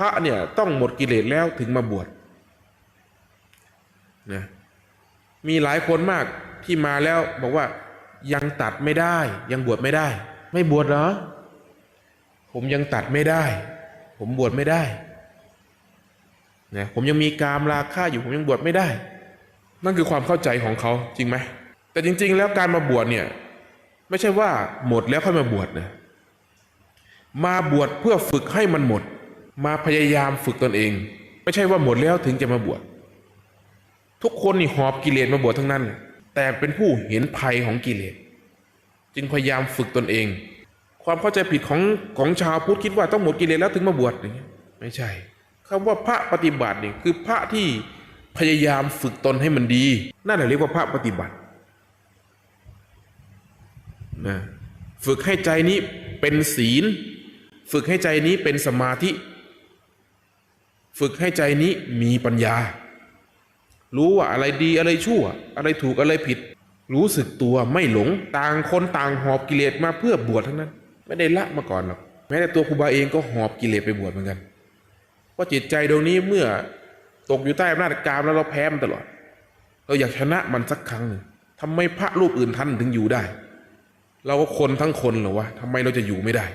พระเนี่ยต้องหมดกิเลสแล้วถึงมาบวชนะมีหลายคนมากที่มาแล้วบอกว่ายังตัดไม่ได้ยังบวชไม่ได้ ไม่บวชเหรอ ผมยังตัดไม่ได้ ผมบวชไม่ได้นะผมยังมีกามราคะอยู่ผมยังบวชไม่ได้ นั่นคือความเข้าใจของเขาจริงไหมแต่จริง ๆ แล้วการมาบวชเนี่ยไม่ใช่ว่าหมดแล้วค่อยมาบวชนะมาบวชเพื่อฝึกให้มันหมด มาพยายามฝึกตนเอง ไม่ใช่ว่าหมดแล้วถึงจะมาบวชทุกคนนี่หอบกิเลสมาบวชทั้งนั้น แต่เป็นผู้เห็นภัยของกิเลสจึงพยายามฝึกตนเอง ความเข้าใจผิดของของชาวพุทธคิดว่าต้องหมดกิเลสแล้วถึงมาบวชอย่างเงี้ยไม่ใช่คำว่าพระปฏิบัตินี่คือพระที่พยายามฝึกตนให้มันดี นั่นแหละเรียกว่าพระปฏิบัตินะฝึกให้ใจนี้เป็นศีล ฝึกให้ใจนี้เป็นสมาธิ ฝึกให้ใจนี้มีปัญญา รู้ว่าอะไรดีอะไรชั่ว อะไรถูกอะไรผิด รู้สึกตัวไม่หลงต่างคนต่างหอบกิเลสมาเพื่อบวชทั้งนั้น ไม่ได้ละมาก่อนหรอกแม้แต่ตัวครูบาเองก็หอบกิเลสไปบวชเหมือนกันเพราะจิตใจดวงนี้เมื่อตกอยู่ใต้อำนาจกามแล้วเราแพ้มันตลอด เราอยากชนะมันสักครั้งหนึ่งทำไมพระรูปอื่นท่านถึงอยู่ได้ เราก็คนทั้งคนเหรอวะทำไมเราจะอยู่ไม่ได้